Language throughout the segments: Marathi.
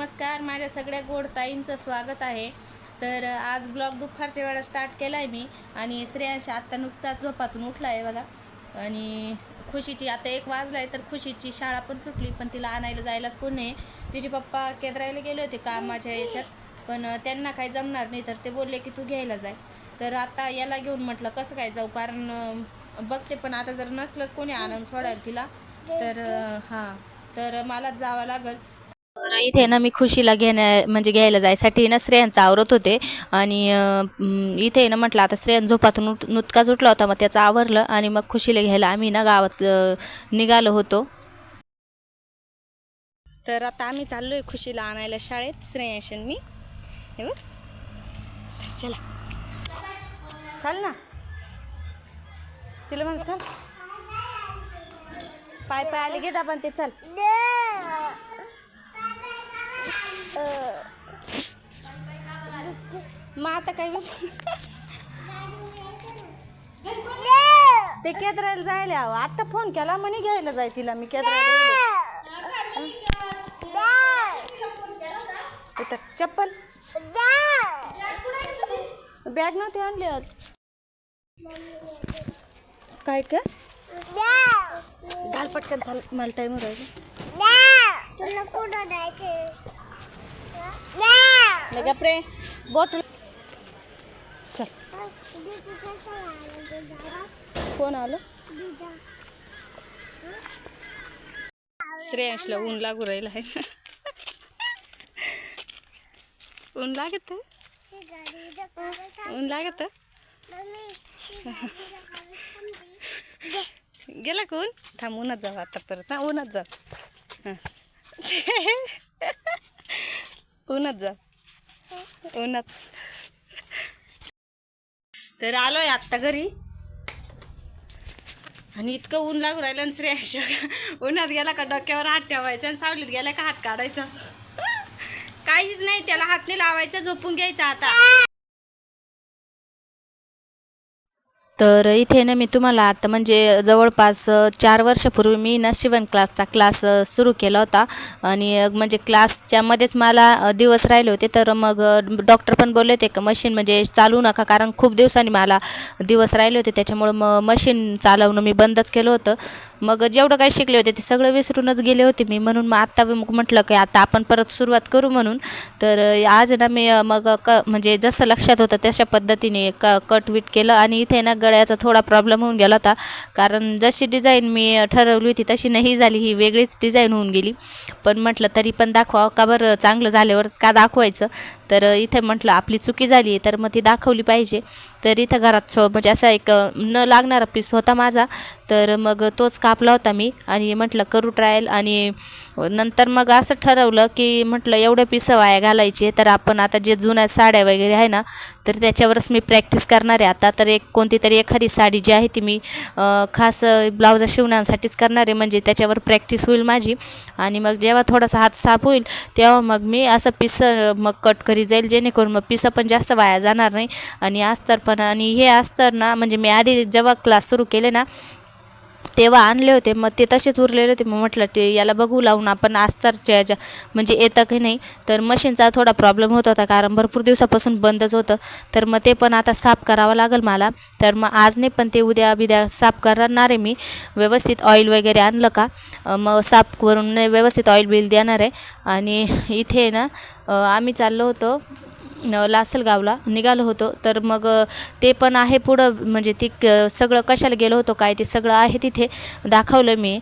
नमस्कार. माझ्या सगळ्या गोड ताईंचं स्वागत आहे. तर आज ब्लॉग दुपारच्या वेळा स्टार्ट केला आहे मी आणि श्रेयांश आत्ता नुकताच झोपातून उठला आहे बघा. आणि खुशीची आता एक वाजला आहे तर खुशीची शाळा पण सुटली पण तिला आणायला जायलाच कोण नाही. तिचे पप्पा केंद्रायला गेले होते कामाच्या याच्यात पण त्यांना काही जमणार नाही तर ते बोलले की तू घ्यायला जाय. तर आता याला घेऊन म्हटलं कसं काय जाऊ कारण बघते पण आता जर नसलंच कोणी आनंद सोडायला तिला तर हां. तर मलाच जावं लागेल. तर इथे ना मी खुशीला घेण्या म्हणजे घ्यायला जायसाठी ना श्रेयांचा आवरत होते. आणि इथे ना म्हटलं आता स्त्रियां झोपातून उठ नुतकाच उठला होता मग त्याचं आवरलं आणि मग खुशीला घ्यायला आम्ही ना गावात निघालो होतो. तर आता आम्ही चाललो आहे खुशीला आणायला शाळेत श्रेयांश मी हे बघ. चला. चाल ना. तिला म्हण पाय पाय आली गे पण ते चल. मग आता काय? ते केद्रायला जायला हवं आता फोन केला म्हणे घ्यायला जाय तिला. मी केद्रायला इथं चप्पल. बॅग नव्हती आणली आज. काय का घाल पटकन चाल. मला टाईम राहिला. प्रे बॉटल चल. कोण आलं? श्रेयांशला ऊन लागू राहिलं आहे. ऊन लागत? ऊन लागत? गेला का ऊन? थांब उन्हात जाऊ आता परत. ना उन्हात जाऊ. हां. उन्हात जा उन्हात. तर आलोय आत्ता घरी. आणि इतकं ऊन लागू राहिलं आणि श्रेया उन्हात गेला का डोक्यावर हात ठेवायचा आणि सावलीत गेला का हात काढायचा. काहीच नाही त्याला हात नाही लावायचा झोपून घ्यायचा आता. तर इथे ना मी तुम्हाला आता म्हणजे जवळपास चार वर्षापूर्वी मी ना शिवण क्लासचा क्लास सुरू केला होता. आणि म्हणजे क्लासच्या मध्येच मला दिवस राहिले होते. तर मग डॉक्टर पण बोलले होते का मशीन म्हणजे चालू नका कारण खूप दिवसांनी मला दिवस राहिले होते. त्याच्यामुळं मग मशीन चालवणं मी बंदच केलं होतं. मग जेवढं काही शिकले होते ते सगळं विसरूनच गेले होते मी. म्हणून मग आत्ता मग म्हटलं की आता आपण परत सुरुवात करू म्हणून. तर आज ना मी मग क म्हणजे जसं लक्षात होतं तशा पद्धतीने क कट विट केलं आणि इथे ना गळ्याचा थोडा प्रॉब्लेम होऊन गेला होता. कारण जशी डिझाईन मी ठरवली होती तशी नाही झाली. ही वेगळीच डिझाईन होऊन गेली. पण म्हटलं तरी पण दाखवा का बरं चांगलं झाल्यावरच का दाखवायचं? तर इथे म्हटलं आपली चुकी झाली तर मग ती दाखवली पाहिजे. तर इथं घरात छो म्हणजे असा एक न लागणारा पीस होता माझा. तर मग तोच कापला होता मी आणि म्हटलं करू ट्रायल आणि नंतर मग असं ठरवलं की म्हटलं एवढे पिसं वाया घालायचे. तर आपण आता जे जुन्या साड्या वगैरे आहे ना तर त्याच्यावरच मी प्रॅक्टिस करणार आहे. आता तर एक कोणती तरी एखादी साडी जी आहे ती मी खास ब्लाउजा शिवण्यासाठीच करणार आहे. म्हणजे त्याच्यावर प्रॅक्टिस होईल माझी. आणि मग जेव्हा थोडासा हात साफ होईल तेव्हा मग मी असं पिसं मग कट करी जाईल. जेणेकरून मग पिसं पण जास्त वाया जाणार नाही. आणि अस्तर पण आणि हे अस्तर ना म्हणजे मी आधी जेव्हा क्लास सुरू केले ना तेव्हा आणले होते. मग ते तसेच उरलेले होते. मग म्हटलं ते याला बघू लावून आपण अस्तरच्या याच्या म्हणजे येतं की नाही. तर मशीनचा थोडा प्रॉब्लेम होत होता. कारण भरपूर दिवसापासून बंदच होतं. तर मग ते पण आता साफ करावं लागेल मला. तर मग आज नाही पण ते उद्या बिद्या साफ करणार आहे मी. व्यवस्थित ऑइल वगैरे आणलं का? मग साफ करून व्यवस्थित ऑइल बिल देणार आहे. आणि इथे ना आम्ही चाललो होतो. लासलगावला निघालो होतो. तर मग ते पण आहे पुढं म्हणजे ती क- सगळं कशाला गेलो होतो काय ते सगळं आहे तिथे दाखवलं मी.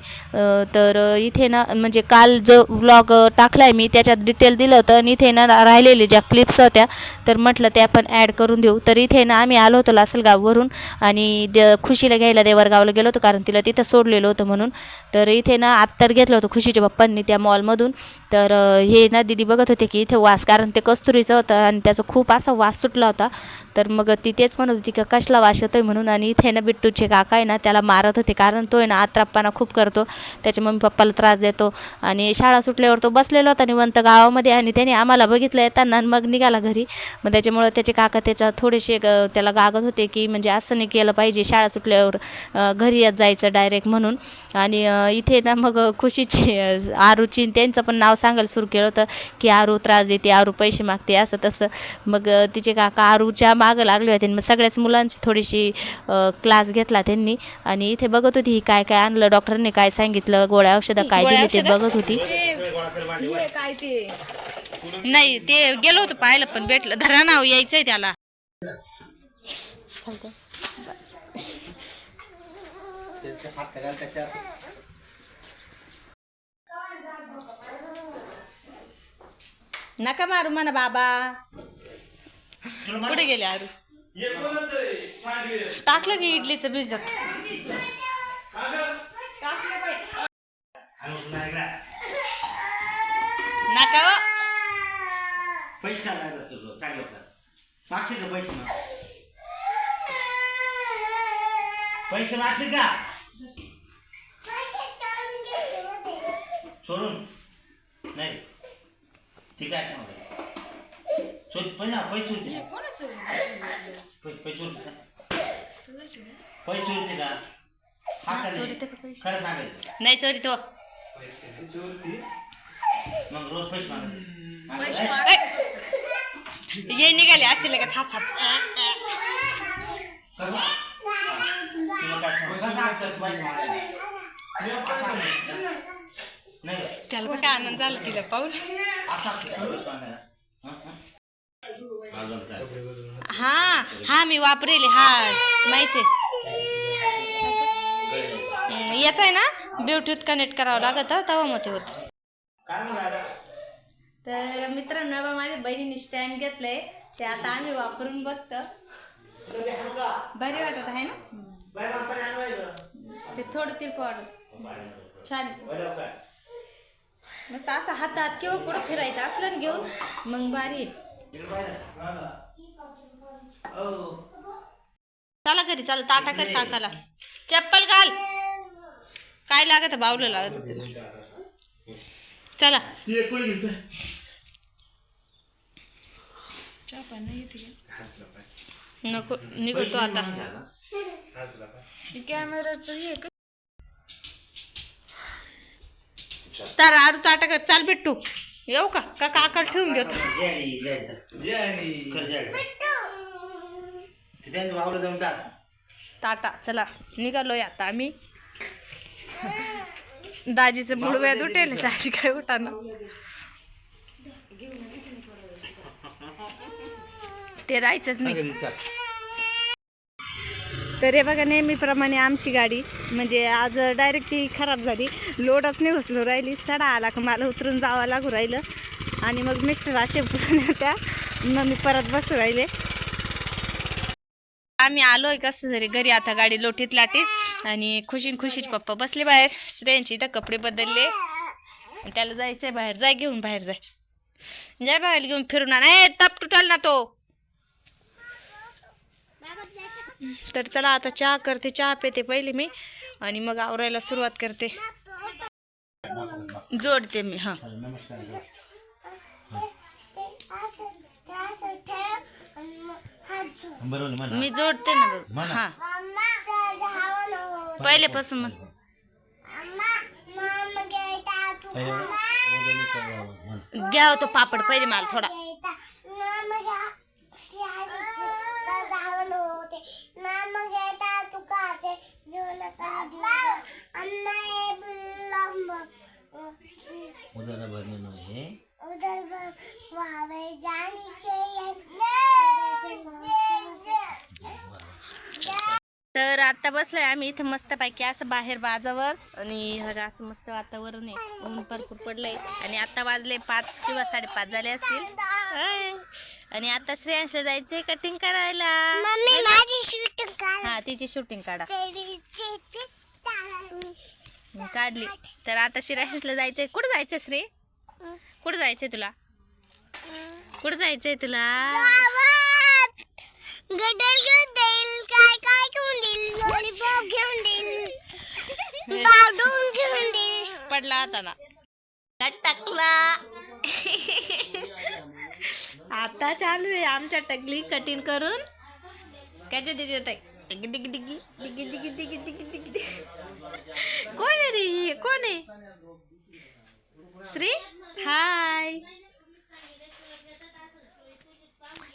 तर इथे ना म्हणजे काल जो व्लॉग टाकला आहे मी त्याच्यात डिटेल दिलं होतं आणि इथे ना राहिलेले ज्या क्लिप्स होत्या तर म्हटलं त्या पण ॲड करून देऊ. तर इथे ना आम्ही आलो होतो लासलगाववरून आणि द खुशीला घ्यायला देवरगावला गेलो होतो कारण तिला तिथं सोडलेलं होतं म्हणून. तर इथे ना आत्तर घेतलं होतं खुशीच्या पप्पांनी त्या मॉलमधून तर हे ना दिदी बघत होते की इथे वास कारण ते कस्तुरीचं होतं आणि त्याचा खूप असा वास सुटला होता. तर मग ती तेच म्हणत होती की कशाला वास येतोय? म्हणून आणि इथे ना बिट्टूचे काका आहे ना त्याला मारत होते. कारण तो आहे ना आत्राप्पाना खूप करतो. त्याच्या मम्मी पप्पाला त्रास देतो. आणि शाळा सुटल्यावर तो बसलेला होता निवंत गावामध्ये आणि त्याने आम्हाला बघितलं येताना आणि मग निघाला घरी. मग त्याच्यामुळं त्याचे काका त्याच्या थोडेसे त्याला गागत होते की म्हणजे असं नाही केलं पाहिजे. शाळा सुटल्यावर घरी येत जायचं डायरेक्ट म्हणून. आणि इथे ना मग खुशीची आरुची आरूची त्यांचं पण नाव सांगायला सुरू केलं होतं की आरू त्रास देते आरू पैसे मागते असं तसं. मग तिचे काका आरूच्या मागं लागले होते आणि मग सगळ्याच मुलांची थोडीशी क्लास घेतला त्यांनी. आणि इथे बघत होती ही काय काय आणलं डॉक्टरने काय सांगितलं गोळ्या औषधं काय दिली ते बघत होती. काय ते नाही ते गेलो होतो पाहिलं पण भेटलं. धरा नाव यायचंय त्याला. नका मारू म्हणा बाबा. कुठे गेले आरू? टाकलं की इडलीचं भिजत. नका हो. पैसे तुझं मागशील का पैसे मग? पैसे मागशील का? सोडून. नाही. ठीक आहे सांग चोरी पैसे ना पैसे चोरते पैसे पैसे चोरते पैसे चोरते का हा का नाही? खरं सांगायचं नाही चोरी तो मग रोज पैसे मागायचे ये निघाले असतील का थाप थाप कसं? तुला काय सांगू? कसं सांगतात पैसे मागायला? नाही का? त्याला बघा आनंद झाला तिला पाऊल असा पैसे. हं, हं. मी वापरेल हा माहिती याच आहे ना ब्ल्यूटूथ कनेक्ट करावं लागत तेव्हा मग ते होत? तर मित्रांनो माझ्या बहिणीने स्टँड घेतलंय ते आता आम्ही वापरून बघतो? भारी वाटत आहे ना. ते थोडं तिरपं वाटत छान. मस्त असं हातात किंवा कुठं फिरायचं असलं ना घेऊन मग भारी इकडे चला घरी चला ताटा कर काकाला चप्पल घाल. काय लागत बावलं लागत तिला. चला. नको निघतो आता. कॅमेराचं हे का? तर आरू ताटा कर. चाल भेटू येऊ का? का काका ठेवून घेतो टाटा ताटा चला निघालो आता आम्ही. दाजीचं मुळव्यात उठेल. दाजी काय उठाना ते राहायचंच नाही. तर हे बघा नेहमीप्रमाणे आमची गाडी म्हणजे आज डायरेक्ट ती खराब झाली. लोडच नाही उचलू राहिली. चढा आला का मला उतरून जावं लागू राहिलं. आणि मग मिस्टर असे त्या होत्या. मग मी परत बसू राहिले. आम्ही आलोय कसं तरी घरी आता गाडी लोटीत लाटीत आणि खुशीन खुशीचे पप्पा बसले बाहेर. श्रेयांची इथं कपडे बदलले. त्याला जायचंय बाहेर. जाय घेऊन बाहेर जाय. जाय बाहेर घेऊन फिरून आण. तप तुटाल ना तो. तर चला आता चहा करते चहा पेते पहिले मी. आणि मग आवरायला सुरुवात करते. जोडते मी हां. मी जोडते ना. हां. पहिल्यापासून मग. घ्या तो पापड पहिले मला थोडा. उदारा भरणे हे उधर वावे जानी चाहिए तर आता बसलोय आम्ही इथं मस्तपैकी असं बाहेर बाजावर आणि सगळं असं मस्त वातावरण आहे. ऊन भरपूर पडलंय. आणि आता वाजले पाच किंवा साडेपाच झाले असतील. आणि आता श्रेयांश जायचंय कटिंग करायला. मम्मी माझी शूटिंग काढ. हा तिची शूटिंग काढा. काढली. तर आता शिरायला जायचंय. कुठं जायचंय श्री? कुठं जायचंय तुला? कुठं जायचंय तुला? पडला होता ना. टकला. आता चालू आहे आमच्या टकली कठीण करून. काय तिच्या कोण आहे रे कोण आहे श्री हाय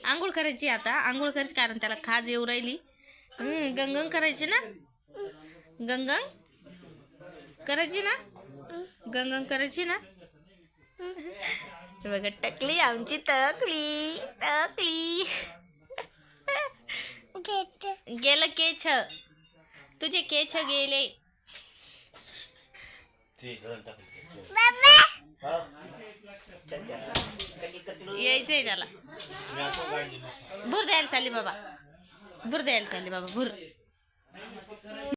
आंघोळ करायची आता आंघोळ करायची कारण त्याला खाज येऊ राहिली. गंगंग करायची ना? गंगंग करायची ना? गंगंग करायची ना? बघा टकली आमची तकली तकली गेलं केछ. तुझे केछ गेले. यायचंय त्याला. भूर द्यायला चालली बाबा. भूर द्यायला चालली बाबा भूर.